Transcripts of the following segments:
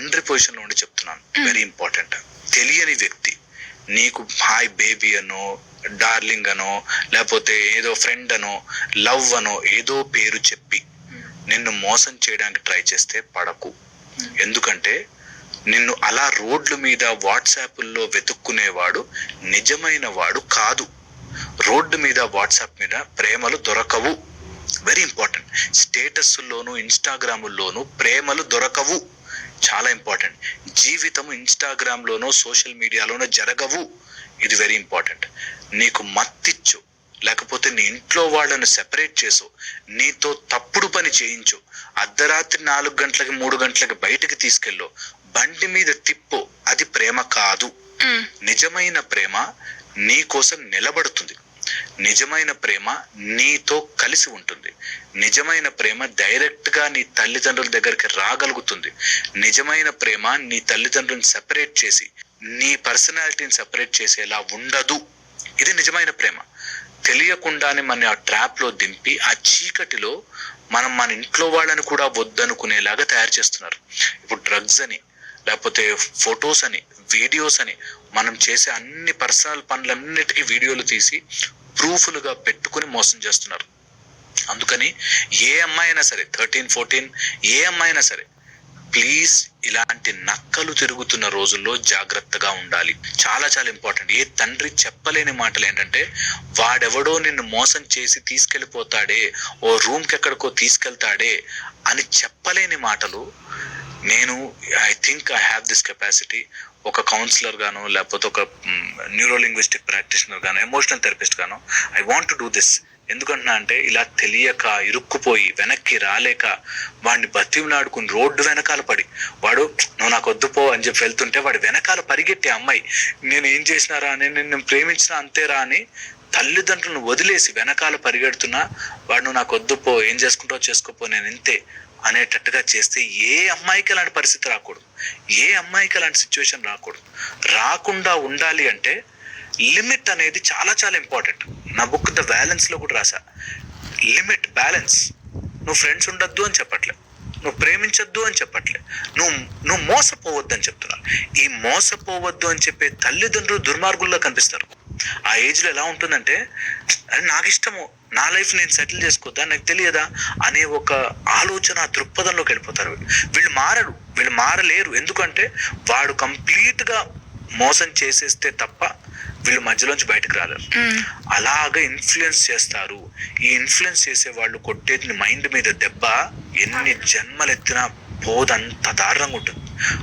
తండ్రి పొజిషన్లో ఉండి చెప్తున్నాను. వెరీ ఇంపార్టెంట్ తెలియని వ్యక్తి. నీకు హాయ్ బేబీ అనో డార్లింగ్ అనో లేకపోతే ఏదో ఫ్రెండ్ అనో లవ్ అనో ఏదో పేరు చెప్పి నిన్ను మోసం చేయడానికి ట్రై చేస్తే పడకు. ఎందుకంటే నిన్ను అలా రోడ్ల మీద వాట్సాప్ల్లో వెతుక్కునేవాడు నిజమైన వాడు కాదు. రోడ్డు మీద వాట్సాప్ మీద ప్రేమలు దొరకవు. వెరీ ఇంపార్టెంట్ స్టేటస్లోను ఇన్స్టాగ్రాముల్లోనూ ప్రేమలు దొరకవు. చాలా ఇంపార్టెంట్ జీవితం ఇన్స్టాగ్రామ్లోనో సోషల్ మీడియాలోనో జరగవు. ఇది వెరీ ఇంపార్టెంట్ నీకు మత్తిచ్చు. లేకపోతే నీ ఇంట్లో వాళ్ళని సెపరేట్ చేసు. నీతో తప్పుడు పని చేయించు. అర్ధరాత్రి నాలుగు గంటలకి మూడు గంటలకి బయటకి తీసుకెళ్ళు. బండి మీద తిప్పు. అది ప్రేమ కాదు. నిజమైన ప్రేమ నీ కోసం నిలబడుతుంది. నిజమైన ప్రేమ నీతో కలిసి ఉంటుంది. నిజమైన ప్రేమ డైరెక్ట్గా నీ తల్లిదండ్రుల దగ్గరికి రాగలుగుతుంది. నిజమైన ప్రేమ నీ తల్లిదండ్రులను సెపరేట్ చేసి నీ పర్సనాలిటీని సెపరేట్ చేసేలా ఉండదు. ఇది నిజమైన ప్రేమ. తెలియకుండానే మన ఆ ట్రాప్లో దింపి ఆ చీకటిలో మనం మన ఇంట్లో వాళ్ళని కూడా వద్దనుకునేలాగా తయారు చేస్తున్నారు. ఇప్పుడు డ్రగ్స్ అని లేకపోతే ఫొటోస్ అని వీడియోస్ అని మనం చేసే అన్ని పర్సనల్ పనులన్నిటికీ వీడియోలు తీసి ప్రూఫ్లుగా పెట్టుకుని మోసం చేస్తున్నారు. అందుకని ఏ అమ్మాయి అయినా సరే థర్టీన్ ఫోర్టీన్ ఏ అమ్మాయి అయినా సరే ప్లీజ్ ఇలాంటి నక్కలు తిరుగుతున్న రోజుల్లో జాగ్రత్తగా ఉండాలి. చాలా చాలా ఇంపార్టెంట్ ఏ తండ్రి చెప్పలేని మాటలు ఏంటంటే వాడెవడో నిన్ను మోసం చేసి తీసుకెళ్ళిపోతాడే ఓ రూమ్కి ఎక్కడికో తీసుకెళ్తాడే అని చెప్పలేని మాటలు నేను I think I have this capacity ఒక కౌన్సిలర్ గాను లేకపోతే ఒక న్యూరోలింగ్విస్టిక్ ప్రాక్టీషనర్ గాను ఎమోషనల్ థెరపిస్ట్ గాను I want to do this ఎందుకంటున్నా అంటే ఇలా తెలియక ఇరుక్కుపోయి వెనక్కి రాలేక వాడిని బతిమలాడుకుని రోడ్డు వెనకాల పడి వాడు నువ్వు నాకు వద్దుపో అని చెప్పి వెళ్తుంటే వాడు వెనకాల పరిగెట్టే అమ్మాయి నేను ఏం చేసినారా నేను నిన్ను ప్రేమించినా అంతేరా అని తల్లిదండ్రులను వదిలేసి వెనకాల పరిగెడుతున్నా వాడు నువ్వు నాకు వద్దుపో ఏం చేసుకుంటావో చేసుకోపో నేను ఇంతే. అనేటట్టుగా చేస్తే ఏ అమ్మాయికి అలాంటి పరిస్థితి రాకూడదు. ఏ అమ్మాయికి అలాంటి సిచ్యువేషన్ రాకూడదు. రాకుండా ఉండాలి అంటే లిమిట్ అనేది చాలా చాలా ఇంపార్టెంట్ నా బుక్ ద బ్యాలెన్స్లో కూడా రాసా లిమిట్ బ్యాలెన్స్. నువ్వు ఫ్రెండ్స్ ఉండొద్దు అని చెప్పట్లే. నువ్వు ప్రేమించొద్దు అని చెప్పట్లే. నువ్వు నువ్వు మోసపోవద్దు అని చెప్తున్నాను ఈ మోసపోవద్దు అని చెప్పే తల్లిదండ్రులు దుర్మార్గుల్లో కనిపిస్తారు. ఆ ఏజ్లో ఎలా ఉంటుందంటే నాకు ఇష్టము నా లైఫ్ నేను సెటిల్ చేసుకోద్దా నాకు తెలియదా? అనే ఒక ఆలోచన దృక్పథంలోకి వెళ్ళిపోతారు. వీళ్ళు మారరు వీళ్ళు మారలేరు. ఎందుకంటే వాడు కంప్లీట్గా మోసం చేసేస్తే తప్ప వీళ్ళు మధ్యలోంచి బయటకు రాలేరు. అలాగ ఇన్ఫ్లుయెన్స్ చేస్తారు. ఈ ఇన్ఫ్లుయెన్స్ చేసే వాళ్ళు కొట్టేది మైండ్ మీద దెబ్బ ఎన్ని జన్మలెత్తినా పోదంత దారుణంగా ఉంటుంది.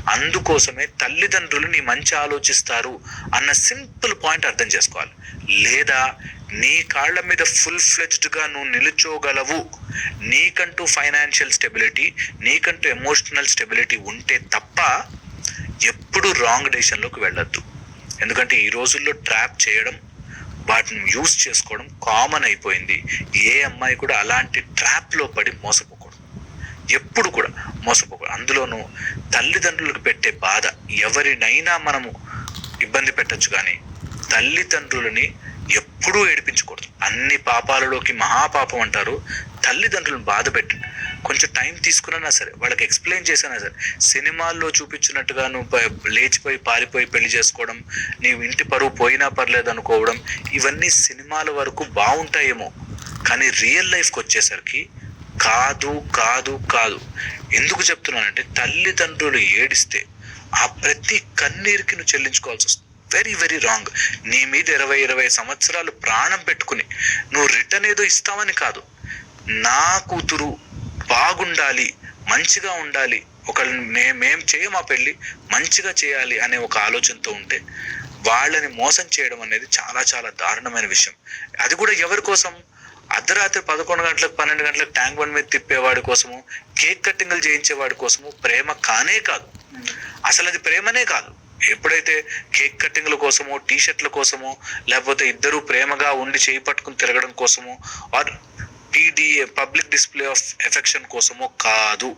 అందుకోసమే తల్లిదండ్రులు నీ మంచి ఆలోచిస్తారు అన్న సింపుల్ పాయింట్ అర్థం చేసుకోవాలి. లేదా నీ కాళ్ళ మీద ఫుల్ ఫ్లెజ్డ్గా నువ్వు నిలుచోగలవు. నీకంటూ ఫైనాన్షియల్ స్టెబిలిటీ నీకంటూ ఎమోషనల్ స్టెబిలిటీ ఉంటే తప్ప ఎప్పుడు రాంగ్ డెసిషన్లోకి వెళ్ళొద్దు. ఎందుకంటే ఈ రోజుల్లో ట్రాప్ చేయడం వాటిని యూస్ చేసుకోవడం కామన్ అయిపోయింది. ఏ అమ్మాయి కూడా అలాంటి ట్రాప్లో పడి మోసపోకూడదు. ఎప్పుడు కూడా. మోసపో అందులోనూ తల్లిదండ్రులకు పెట్టే బాధ. ఎవరినైనా మనము ఇబ్బంది పెట్టచ్చు కానీ తల్లిదండ్రులని ఎప్పుడూ ఏడిపించకూడదు. అన్ని పాపాలలోకి మహాపాపం అంటారు. తల్లిదండ్రులను బాధ పెట్టండి. కొంచెం టైం తీసుకున్నా సరే వాళ్ళకి ఎక్స్ప్లెయిన్ చేసినా సరే సినిమాల్లో చూపించినట్టుగా నువ్వు లేచిపోయి పారిపోయి పెళ్ళి చేసుకోవడం నీవు ఇంటి పరువు పోయినా పర్లేదు అనుకోవడం ఇవన్నీ సినిమాల వరకు బాగుంటాయేమో. కానీ రియల్ లైఫ్కి వచ్చేసరికి కాదు కాదు కాదు. ఎందుకు చెప్తున్నానంటే తల్లిదండ్రులు ఏడిస్తే ఆ ప్రతి కన్నీరుకి నువ్వు చెల్లించుకోవాల్సి వస్తుంది. వెరీ వెరీ రాంగ్ నీ మీద ఇరవై ఇరవై సంవత్సరాలు ప్రాణం పెట్టుకుని నువ్వు రిటర్న్ ఏదో ఇస్తావని కాదు. నా కూతురు బాగుండాలి మంచిగా ఉండాలి ఒకళ్ళని మేము మేం చేయం ఆ పెళ్ళి మంచిగా చేయాలి అనే ఒక ఆలోచనతో ఉంటే వాళ్ళని మోసం చేయడం అనేది చాలా చాలా దారుణమైన విషయం. అది కూడా ఎవరి కోసం? అర్ధరాత్రి పదకొండు గంటలకు పన్నెండు గంటలకు ట్యాంక్ బండ్ మీద తిప్పేవాడి కోసము కేక్ కట్టింగ్లు చేయించేవాడి కోసము ప్రేమ కానే కాదు. అసలు అది ప్రేమనే కాదు. ఎప్పుడైతే కేక్ కట్టింగ్ల కోసమో టీ షర్ట్ల కోసమో లేకపోతే ఇద్దరు ప్రేమగా ఉండి చేయి పట్టుకుని తిరగడం కోసమో or PDA public display of affection కోసమో కాదు.